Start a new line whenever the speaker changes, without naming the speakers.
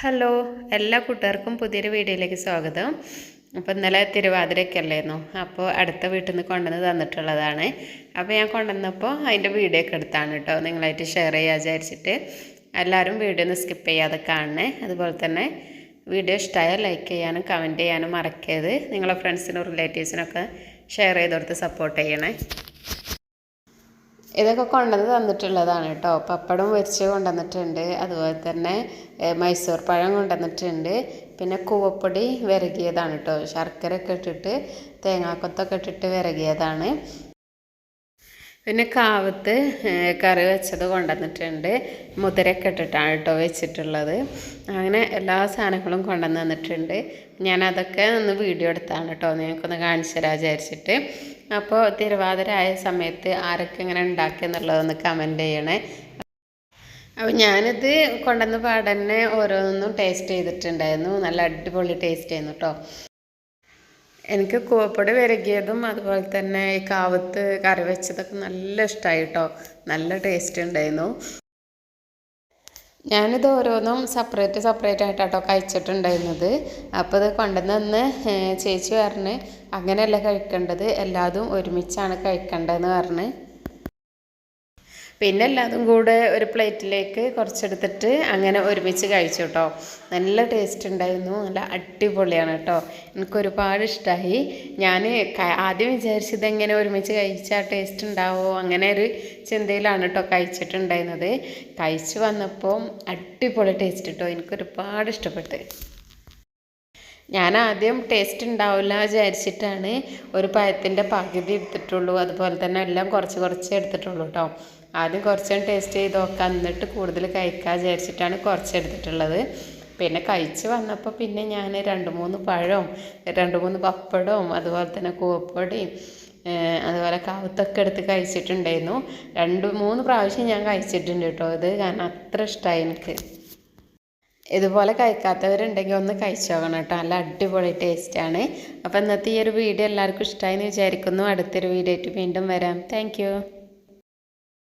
Hello എല്ലാ കൂട്ടുകാർക്കും പുതിയൊരു വീഡിയോയിലേക്ക് സ്വാഗതം. അപ്പോൾ ഇന്നലെ തിരുവാതിരക്കല്ലായിരുന്നു. അപ്പോൾ അടുത്ത വീട്ടിൽ നിന്ന് കൊണ്ടുവന്ന് തന്നിട്ടുള്ളതാണ്. അപ്പോൾ ഞാൻ കൊണ്ടുവന്നപ്പോൾ അതിന്റെ വീഡിയോ ഒക്കെ എടുത്താണ് കേട്ടോ. നിങ്ങളായിട്ട് ഷെയർ ചെയ്യാൻ വിചാരിച്ചിട്ട്. എല്ലാവരും വീഡിയോ ഒന്ന് സ്കിപ്പ് ചെയ്യാതെ കാണണേ. അതുപോലെ തന്നെ വീഡിയോ ഇഷ്ടമായാൽ ലൈക്ക് ചെയ്യാനും കമന്റ് ചെയ്യാനും മറക്കരുത്. നിങ്ങളെ ഫ്രണ്ട്സിനും റിലേറ്റീവ്സിനൊക്കെ ഷെയർ ചെയ്ത് കൊടുത്ത് സപ്പോർട്ട് ചെയ്യണേ. ഇതൊക്കെ കൊണ്ടുവന്ന് തന്നിട്ടുള്ളതാണ് കേട്ടോ. പപ്പടം വരിച്ച് കൊണ്ടുവന്നിട്ടുണ്ട്. അതുപോലെ തന്നെ മൈസൂർ പഴം കൊണ്ടുവന്നിട്ടുണ്ട്. പിന്നെ കൂവപ്പൊടി വിരകിയതാണ് കേട്ടോ. ശർക്കര ഒക്കെ ഇട്ടിട്ട് തേങ്ങാക്കൊത്തൊക്കെ ഇട്ടിട്ട് വിരകിയതാണ്. പിന്നെ കാവത്ത് കറി വെച്ചത് കൊണ്ടുവന്നിട്ടുണ്ട്. മുതിരൊക്കെ ഇട്ടിട്ടാണ് കേട്ടോ വെച്ചിട്ടുള്ളത്. അങ്ങനെ എല്ലാ സാധനങ്ങളും കൊണ്ടുവന്ന് തന്നിട്ടുണ്ട്. ഞാനതൊക്കെ ഒന്ന് വീഡിയോ എടുത്താണ് കേട്ടോ നിങ്ങൾക്കൊന്ന് കാണിച്ചു തരാൻ വിചാരിച്ചിട്ട്. അപ്പോൾ തിരുവാതിര ആയ സമയത്ത് ആരൊക്കെ ഇങ്ങനെ ഉണ്ടാക്കിയെന്നുള്ളതൊന്ന് കമന്റ് ചെയ്യണേ. അപ്പോൾ ഞാനിത് കൊണ്ടുവന്ന പാടന്നെ ഓരോന്നും ടേസ്റ്റ് ചെയ്തിട്ടുണ്ടായിരുന്നു. നല്ല അടിപൊളി ടേസ്റ്റ് ആയിരുന്നു കേട്ടോ. എനിക്ക് കൂവപ്പൊടി വിരകിയതും അതുപോലെ തന്നെ ഈ കാവത്ത് കറി വെച്ചതൊക്കെ നല്ല ഇഷ്ടമായി കേട്ടോ നല്ല ടേസ്റ്റ് ഉണ്ടായിരുന്നു ഞാനിത് ഓരോന്നും സെപ്പറേറ്റ് സെപ്പറേറ്റ് ആയിട്ടാട്ടോ കഴിച്ചിട്ടുണ്ടായിരുന്നത്. അപ്പോൾ ഇത് കൊണ്ടുവന്ന് ചേച്ചി പറഞ്ഞ് അങ്ങനെയല്ല കഴിക്കേണ്ടത്? എല്ലാതും ഒരുമിച്ചാണ് കഴിക്കേണ്ടതെന്ന് പറഞ്ഞ്. പിന്നെ എല്ലാതും കൂടെ ഒരു പ്ലേറ്റിലേക്ക് കുറച്ചെടുത്തിട്ട് അങ്ങനെ ഒരുമിച്ച് കഴിച്ചു കേട്ടോ. നല്ല ടേസ്റ്റ് ഉണ്ടായിരുന്നു. നല്ല അടിപൊളിയാണ് കേട്ടോ. എനിക്കൊരുപാട് ഇഷ്ടമായി ഞാൻ ആദ്യം വിചാരിച്ചത് എങ്ങനെ ഒരുമിച്ച് കഴിച്ചാൽ ടേസ്റ്റ് ഉണ്ടാവുമോ അങ്ങനെ ഒരു ചിന്തയിലാണ് കേട്ടോ കഴിച്ചിട്ടുണ്ടായിരുന്നത്. കഴിച്ചു വന്നപ്പോൾ അടിപൊളി ടേസ്റ്റ് കേട്ടോ. എനിക്കൊരുപാട് ഇഷ്ടപ്പെട്ട്. ഞാൻ ആദ്യം ടേസ്റ്റ് ഉണ്ടാവില്ല വിചാരിച്ചിട്ടാണ് ഒരു പഴത്തിന്റെ പകുതി എടുത്തിട്ടുള്ളൂ. അതുപോലെ തന്നെ എല്ലാം കുറച്ച് കുറച്ച് എടുത്തിട്ടുള്ളൂ കേട്ടോ ആദ്യം കുറച്ച് ടേസ്റ്റ് ചെയ്ത് നോക്കാം. എന്നിട്ട് കൂടുതൽ കഴിക്കാൻ വിചാരിച്ചിട്ടാണ് കുറച്ച് എടുത്തിട്ടുള്ളത്. പിന്നെ കഴിച്ച് വന്നപ്പോൾ പിന്നെ ഞാൻ രണ്ട് മൂന്ന് പഴവും രണ്ട് മൂന്ന് പപ്പടവും അതുപോലെ തന്നെ കൂവപ്പൊടിയും അതുപോലെ കാവത്തൊക്കെ എടുത്ത് കഴിച്ചിട്ടുണ്ടായിരുന്നു. രണ്ട് മൂന്ന് പ്രാവശ്യം ഞാൻ കഴിച്ചിട്ടുണ്ട് കേട്ടോ ഇത് കാരണം അത്ര ഇഷ്ടമായി എനിക്ക്. ഇതുപോലെ കഴിക്കാത്തവരുണ്ടെങ്കിൽ ഒന്ന് കഴിച്ചു നോക്കണം കേട്ടോ. നല്ല അടിപൊളി ടേസ്റ്റാണ്. അപ്പോൾ ഇന്നത്തെ ഈ ഒരു വീഡിയോ എല്ലാവർക്കും ഇഷ്ടമായി എന്ന് വിചാരിക്കുന്നു. അടുത്തൊരു വീഡിയോ ആയിട്ട് വീണ്ടും വരാം. താങ്ക്